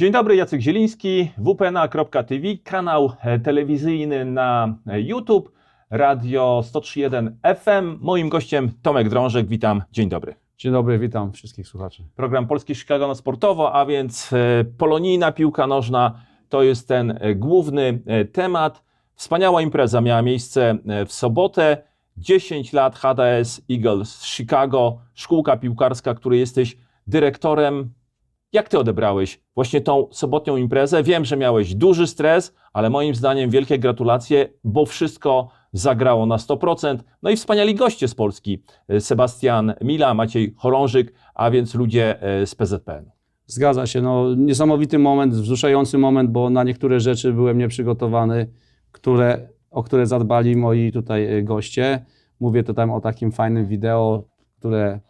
Dzień dobry, Jacek Zieliński, wpna.tv, kanał e, telewizyjny na e, YouTube, radio 103.1 FM. Moim gościem Tomek Drążek, witam, dzień dobry. Dzień dobry, witam wszystkich słuchaczy. Program Polski Chicago na sportowo, a więc e, polonijna piłka nożna to jest ten główny temat. Wspaniała impreza miała miejsce w sobotę. 10 lat HDS Eagles Chicago, szkółka piłkarska, której jesteś dyrektorem. Jak ty odebrałeś właśnie tą sobotnią imprezę? Wiem, że miałeś duży stres, ale moim zdaniem wielkie gratulacje, bo wszystko zagrało na 100%. No i wspaniali goście z Polski. e, Sebastian Mila, Maciej Chorążyk, a więc ludzie e, z PZPN. Zgadza się, no niesamowity moment, wzruszający moment, bo na niektóre rzeczy byłem nieprzygotowany, które, o które zadbali moi tutaj y, goście. Mówię to tam o takim fajnym wideo, które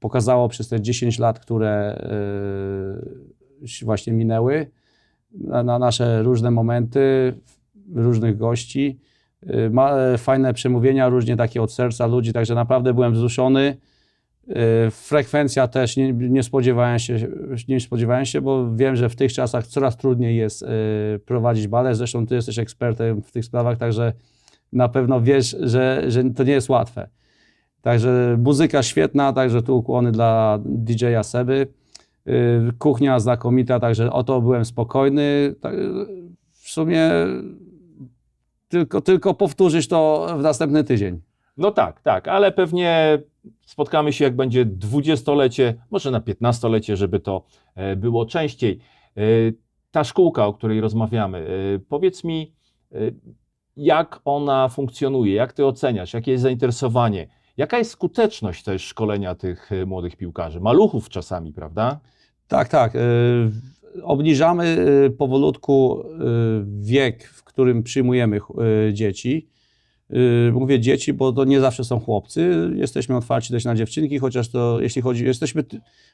pokazało przez te 10 lat, które y, właśnie minęły, na, na nasze różne momenty, różnych gości. Y, Ma e, fajne przemówienia, różnie takie od serca ludzi, także naprawdę byłem wzruszony. Frekwencja też nie, nie, spodziewałem się, nie spodziewałem się, bo wiem, że w tych czasach coraz trudniej jest prowadzić balę. Zresztą ty jesteś ekspertem w tych sprawach, także na pewno wiesz, że, że to nie jest łatwe. Także muzyka świetna, także tu ukłony dla DJ-a Seby. Y, Kuchnia znakomita, także o to byłem spokojny. Tak, W sumie tylko, tylko powtórzyć to w następny tydzień. No tak, tak, ale pewnie spotkamy się, jak będzie dwudziestolecie, może na piętnastolecie, żeby to e, było częściej. E, Ta szkółka, o której rozmawiamy, e, powiedz mi, jak ona funkcjonuje, jak ty oceniasz, jakie jest zainteresowanie, jaka jest skuteczność też szkolenia tych e, młodych piłkarzy, maluchów czasami, prawda? Tak, tak. y, Obniżamy y, powolutku wiek, w którym przyjmujemy dzieci. Mówię dzieci, bo to nie zawsze są chłopcy. Jesteśmy otwarci też na dziewczynki, chociaż to jeśli chodzi, jesteśmy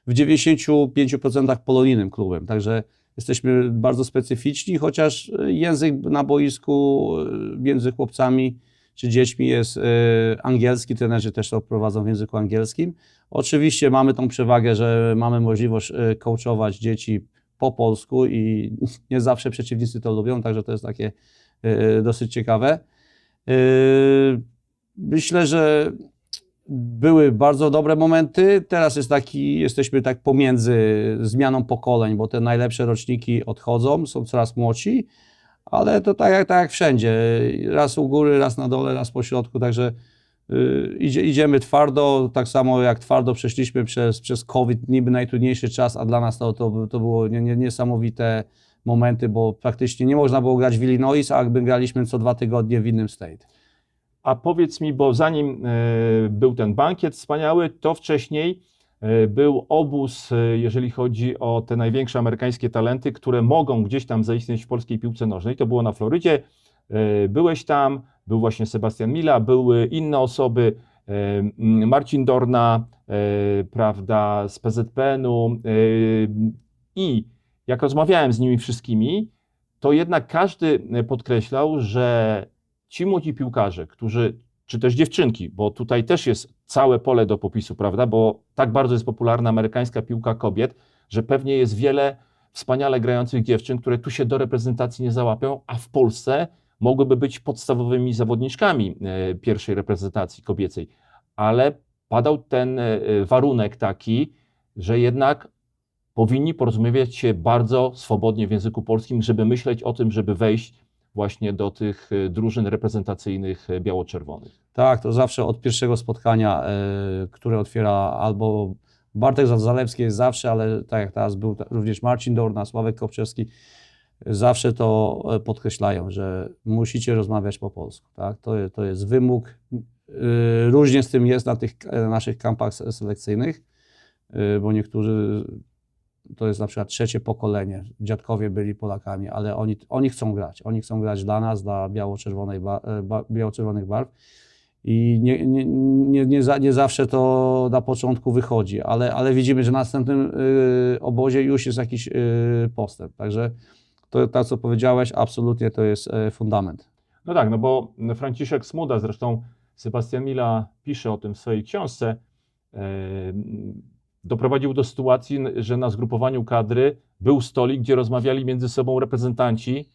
w 95% polonijnym klubem, także jesteśmy bardzo specyficzni, chociaż język na boisku między chłopcami czy dziećmi jest y, angielski, trenerzy też to prowadzą w języku angielskim. Oczywiście mamy tą przewagę, że mamy możliwość y, coachować dzieci po polsku i nie zawsze przeciwnicy to lubią, także to jest takie y, dosyć ciekawe. Myślę, że były bardzo dobre momenty. Teraz jest taki, jesteśmy tak pomiędzy zmianą pokoleń, bo te najlepsze roczniki odchodzą, są coraz młodsi, ale to tak jak, tak jak wszędzie. Raz u góry, raz na dole, raz po środku, także y, idzie, idziemy twardo, tak samo jak twardo przeszliśmy przez, przez COVID, niby najtrudniejszy czas, a dla nas to, to, to było nie, nie, niesamowite momenty, bo praktycznie nie można było grać w Illinois, a jakby graliśmy co dwa tygodnie w innym state. A powiedz mi, bo zanim e, był ten bankiet wspaniały, to wcześniej był obóz, e, jeżeli chodzi o te największe amerykańskie talenty, które mogą gdzieś tam zaistnieć w polskiej piłce nożnej. To było na Florydzie. E, Byłeś tam, był właśnie Sebastian Mila, były inne osoby, e, Marcin Dorna, e, prawda, z PZPN-u e, i jak rozmawiałem z nimi wszystkimi, to jednak każdy e, podkreślał, że ci młodzi piłkarze, którzy, czy też dziewczynki, bo tutaj też jest całe pole do popisu, prawda? Bo tak bardzo jest popularna amerykańska piłka kobiet, że pewnie jest wiele wspaniale grających dziewczyn, które tu się do reprezentacji nie załapią, a w Polsce mogłyby być podstawowymi zawodniczkami e, pierwszej reprezentacji kobiecej. Ale padał ten e, warunek taki, że jednak powinni porozumiewać się bardzo swobodnie w języku polskim, żeby myśleć o tym, żeby wejść właśnie do tych e, drużyn reprezentacyjnych e, biało-czerwonych. Tak, to zawsze od pierwszego spotkania, e, które otwiera albo Bartek Zalewski jest zawsze, ale tak jak teraz był również Marcin Dorna, Sławek Kopczewski, zawsze to podkreślają, że musicie rozmawiać po polsku. Tak? To, to jest wymóg. Różnie z tym jest na tych naszych kampach se- selekcyjnych, bo niektórzy to jest na przykład trzecie pokolenie. Dziadkowie byli Polakami, ale oni, oni chcą grać. Oni chcą grać dla nas, dla biało-czerwonej e, biało-czerwonych barw. I nie, nie, nie, nie, za, nie zawsze to na początku wychodzi, ale, ale widzimy, że na następnym y, obozie już jest jakiś y, postęp. Także to, to, co powiedziałeś, absolutnie to jest y, fundament. No tak, no bo Franciszek Smuda, zresztą Sebastian Mila pisze o tym w swojej książce, e, doprowadził do sytuacji, że na zgrupowaniu kadry był stolik, gdzie rozmawiali między sobą reprezentanci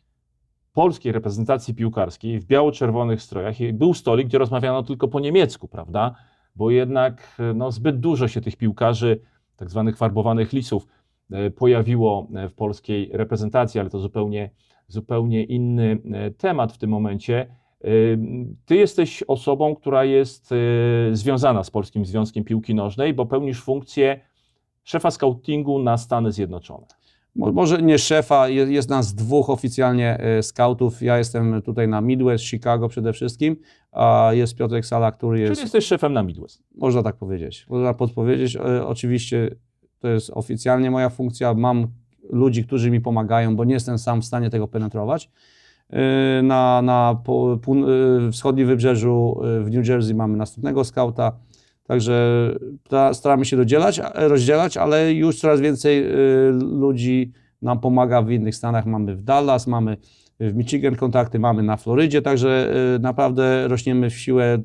polskiej reprezentacji piłkarskiej w biało-czerwonych strojach i był stolik, gdzie rozmawiano tylko po niemiecku, prawda? Bo jednak no, zbyt dużo się tych piłkarzy, tak zwanych farbowanych lisów, e, pojawiło e, w polskiej reprezentacji, ale to zupełnie, zupełnie inny e, temat w tym momencie. Ty jesteś osobą, która jest e, związana z Polskim Związkiem Piłki Nożnej, bo pełnisz funkcję szefa scoutingu na Stany Zjednoczone. Mo- Może nie szefa, je- jest nas dwóch oficjalnie e, scoutów. Ja jestem tutaj na Midwest, Chicago przede wszystkim, a jest Piotrek Sala, który Czyli jest, jesteś szefem na Midwest. można tak powiedzieć, można podpowiedzieć. E, Oczywiście to jest oficjalnie moja funkcja. Mam ludzi, którzy mi pomagają, bo nie jestem sam w stanie tego penetrować. E, Na, na e, wschodnim wybrzeżu e, w New Jersey mamy następnego skauta. Także ta- staramy się rozdzielać, a- rozdzielać, ale już coraz więcej ludzi nam pomaga w innych stanach. Mamy w Dallas, mamy w Michigan kontakty, mamy na Florydzie, także naprawdę rośniemy w siłę.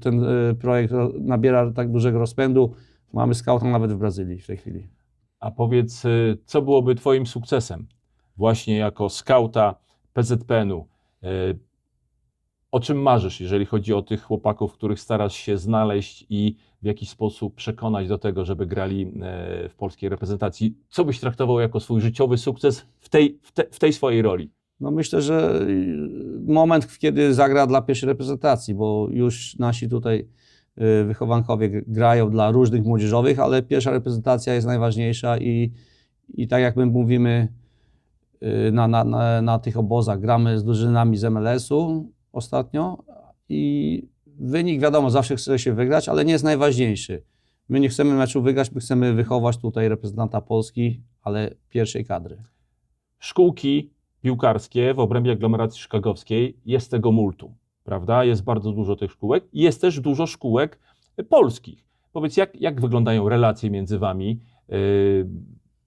Ten projekt ro- nabiera tak dużego rozpędu. Mamy skauta nawet w Brazylii w tej chwili. A powiedz, y, co byłoby Twoim sukcesem właśnie jako skauta PZPN-u? Y, O czym marzysz, jeżeli chodzi o tych chłopaków, których starasz się znaleźć i w jakiś sposób przekonać do tego, żeby grali e, w polskiej reprezentacji? Co byś traktował jako swój życiowy sukces w tej, w te, w tej swojej roli? No myślę, że y, moment, kiedy zagra dla pierwszej reprezentacji, bo już nasi tutaj y, wychowankowie grają dla różnych młodzieżowych, ale pierwsza reprezentacja jest najważniejsza i, i tak jak my mówimy na, na, na, na tych obozach, gramy z drużynami z MLS-u ostatnio i wynik wiadomo, zawsze chce się wygrać, ale nie jest najważniejszy. My nie chcemy meczu wygrać, my chcemy wychować tutaj reprezentanta Polski, ale pierwszej kadry. Szkółki piłkarskie w obrębie aglomeracji chicagowskiej jest tego multum, prawda? Jest bardzo dużo tych szkółek i jest też dużo szkółek polskich. Powiedz, jak, jak wyglądają relacje między wami? Yy,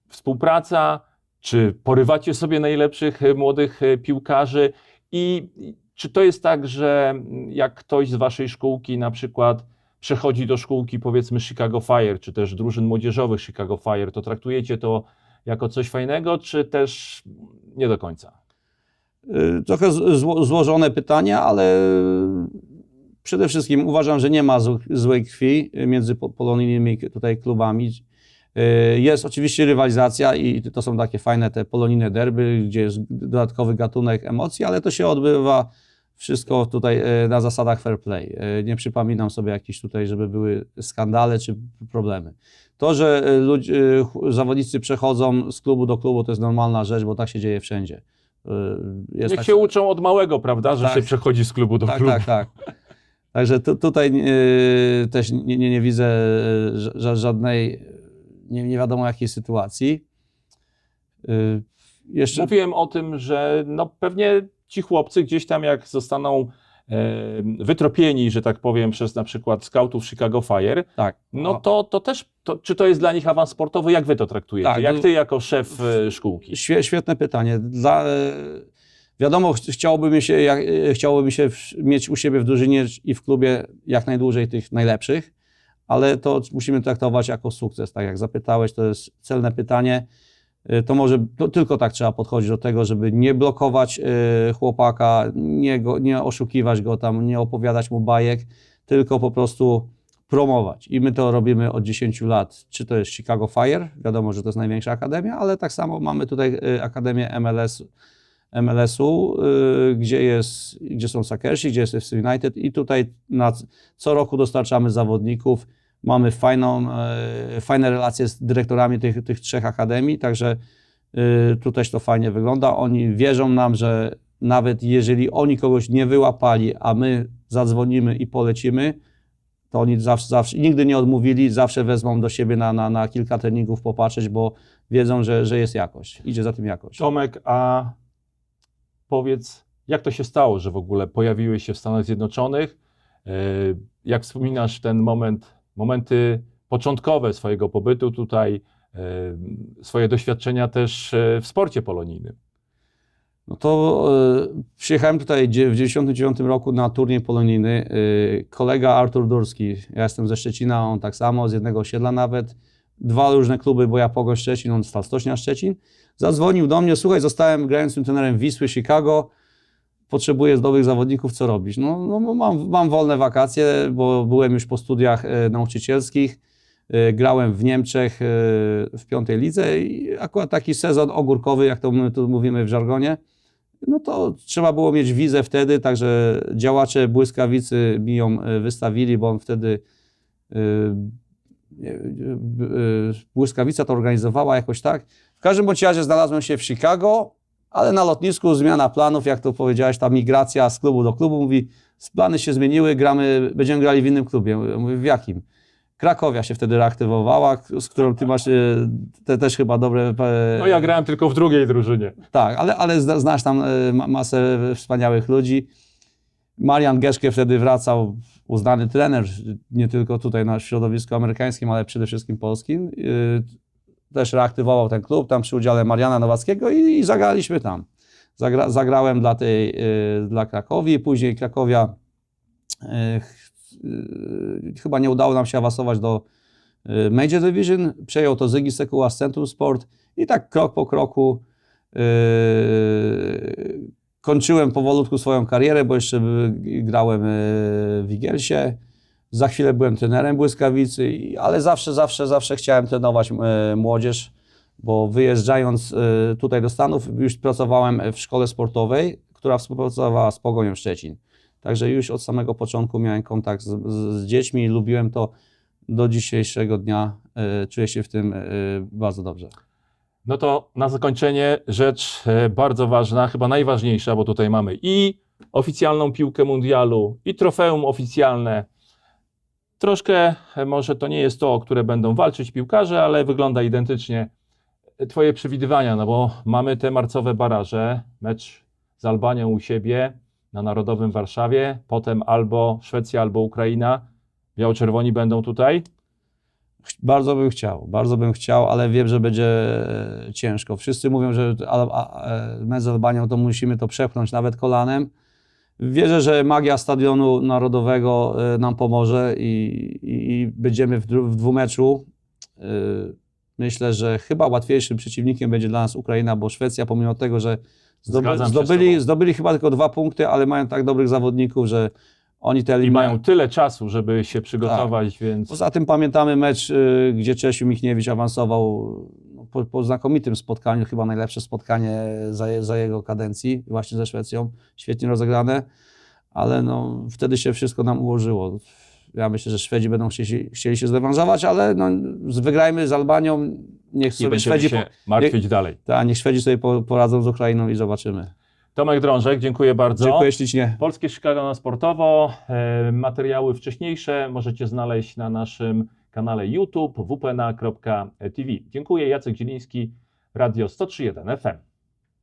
współpraca, czy porywacie sobie najlepszych y, młodych y, piłkarzy i czy to jest tak, że jak ktoś z waszej szkółki na przykład przechodzi do szkółki powiedzmy Chicago Fire, czy też drużyn młodzieżowych Chicago Fire, to traktujecie to jako coś fajnego, czy też nie do końca? Y, Trochę zło, złożone pytanie, ale przede wszystkim uważam, że nie ma zł- złej krwi między po- polonijnymi k- tutaj klubami. Y, Jest oczywiście rywalizacja i to są takie fajne te polonijne derby, gdzie jest dodatkowy gatunek emocji, ale to się odbywa wszystko tutaj y, na zasadach fair play. Y, Nie przypominam sobie jakichś tutaj, żeby były skandale czy problemy. To, że ludzi, ch- zawodnicy przechodzą z klubu do klubu, to jest normalna rzecz, bo tak się dzieje wszędzie. Jest Niech tak, się uczą od małego, prawda, że Tak. się przechodzi z klubu do tak, klubu. tak, tak. Także tu, tutaj y, też nie, nie, nie widzę ża- ża- żadnej, nie, nie wiadomo jakiej sytuacji. Y, Jeszcze Mówiłem o tym, że no pewnie ci chłopcy gdzieś tam jak zostaną e, wytropieni, że tak powiem, przez na przykład skautów Chicago Fire, tak. no to, to też, to, czy to jest dla nich awans sportowy? Jak wy to traktujecie? Tak, jak no- ty jako szef e, szkółki? Świe, świetne pytanie. Dla, e, wiadomo, ch- chciałoby mi się, chciałoby mi się mieć u siebie w drużynie i w klubie jak najdłużej tych najlepszych, ale to musimy traktować jako sukces. Tak jak zapytałeś, to jest celne pytanie. E, To może to tylko tak trzeba podchodzić do tego, żeby nie blokować e, chłopaka, nie, go, nie oszukiwać go tam, nie opowiadać mu bajek, tylko po prostu promować. I my to robimy od 10 lat. Czy to jest Chicago Fire, wiadomo, że to jest największa akademia, ale tak samo mamy tutaj y, Akademię MLS, MLS-u, y, gdzie, jest, gdzie są Sakersi, gdzie jest FC United i tutaj na, co roku dostarczamy zawodników. Mamy fajną, y, fajne relacje z dyrektorami tych, tych trzech akademii, także y, tu też to fajnie wygląda. Oni wierzą nam, że nawet jeżeli oni kogoś nie wyłapali, a my zadzwonimy i polecimy, to oni zawsze, zawsze nigdy nie odmówili, zawsze wezmą do siebie na, na, na kilka treningów popatrzeć, bo wiedzą, że, że jest jakość, idzie za tym jakość. Tomek, a powiedz, jak to się stało, że w ogóle pojawiłeś się w Stanach Zjednoczonych? E, Jak wspominasz ten moment, momenty początkowe swojego pobytu tutaj, e, swoje doświadczenia też e, w sporcie polonijnym? No to y, przyjechałem tutaj w 1999 roku na turniej polonijny. Kolega Artur Durski, ja jestem ze Szczecina, on tak samo, z jednego osiedla nawet. dwa różne kluby, bo ja Pogoń Szczecin, on Stocznia Szczecin. Zadzwonił do mnie, słuchaj, zostałem grającym trenerem Wisły Chicago, potrzebuję nowych zawodników, co robić? No, no mam, mam wolne wakacje, bo byłem już po studiach e, nauczycielskich, e, grałem w Niemczech e, w piątej lidze i akurat taki sezon ogórkowy, jak to my tu mówimy w żargonie, no to trzeba było mieć wizę wtedy, także działacze błyskawicy mi ją wystawili, bo on wtedy błyskawica to organizowała jakoś tak. W każdym bądź razie znalazłem się w Chicago, ale na lotnisku zmiana planów, jak to powiedziałeś, ta migracja z klubu do klubu, mówi, plany się zmieniły, gramy, będziemy grali w innym klubie. Mówię, w jakim? Krakowia się wtedy reaktywowała, z którą ty masz e, te, też chyba dobre... e, No ja grałem tylko w drugiej drużynie. tak, ale, ale zna- znasz tam e, ma- masę wspaniałych ludzi. Marian Geszke wtedy wracał, uznany trener, nie tylko tutaj na środowisku amerykańskim, ale przede wszystkim polskim. Też reaktywował ten klub, tam przy udziale Mariana Nowackiego i, i zagraliśmy tam. Zagra, zagrałem dla, tej, yy, dla Krakowi, później Krakowia yy, yy, chyba nie udało nam się awansować do yy, Major Division, przejął to Zygi Sekuła z Centrum Sport i tak krok po kroku Yy, kończyłem powolutku swoją karierę, bo jeszcze by- grałem w Igelsie. Za chwilę byłem trenerem błyskawicy, i- ale zawsze, zawsze, zawsze chciałem trenować yy, młodzież, bo wyjeżdżając yy, tutaj do Stanów, już pracowałem w szkole sportowej, która współpracowała z Pogonią Szczecin. Także już od samego początku miałem kontakt z, z, z dziećmi, lubiłem to. Do dzisiejszego dnia yy, czuję się w tym bardzo dobrze. No to na zakończenie rzecz e, bardzo ważna, chyba najważniejsza, bo tutaj mamy i oficjalną piłkę mundialu, i trofeum oficjalne. Troszkę e, może to nie jest to, o które będą walczyć piłkarze, ale wygląda identycznie. E, Twoje przewidywania, no bo mamy te marcowe baraże, mecz z Albanią u siebie na Narodowym Warszawie, potem albo Szwecja, albo Ukraina. Biało-czerwoni będą tutaj. Bardzo bym chciał, bardzo bym chciał, ale wiem, że będzie e, ciężko. Wszyscy mówią, że mecz z Albanią to musimy to przepchnąć nawet kolanem. Wierzę, że magia stadionu narodowego e, nam pomoże i, i, i będziemy w, w dwumeczu. E, Myślę, że chyba łatwiejszym przeciwnikiem będzie dla nas Ukraina, bo Szwecja, pomimo tego, że zdoby, zdobyli, zdobyli chyba tylko dwa punkty, ale mają tak dobrych zawodników, że oni te I mają tyle czasu, żeby się przygotować, więc Poza tym pamiętamy mecz, y, gdzie Czesiu Michniewicz awansował po, po znakomitym spotkaniu, chyba najlepsze spotkanie za, za jego kadencji, właśnie ze Szwecją. Świetnie rozegrane, ale no, wtedy się wszystko nam ułożyło. Ja myślę, że Szwedzi będą chcieli, chcieli się zrewanżować, ale no, wygrajmy z Albanią, niech i sobie będziemy Szwedzi, się martwić dalej. ta, niech Szwedzi sobie po, poradzą z Ukrainą i zobaczymy. Tomek Drążek, dziękuję bardzo. Dziękuję ślicznie. Polskie Chicago na sportowo. E, materiały wcześniejsze możecie znaleźć na naszym kanale YouTube wpna.tv. Dziękuję, Jacek Zieliński, Radio 103.1 FM.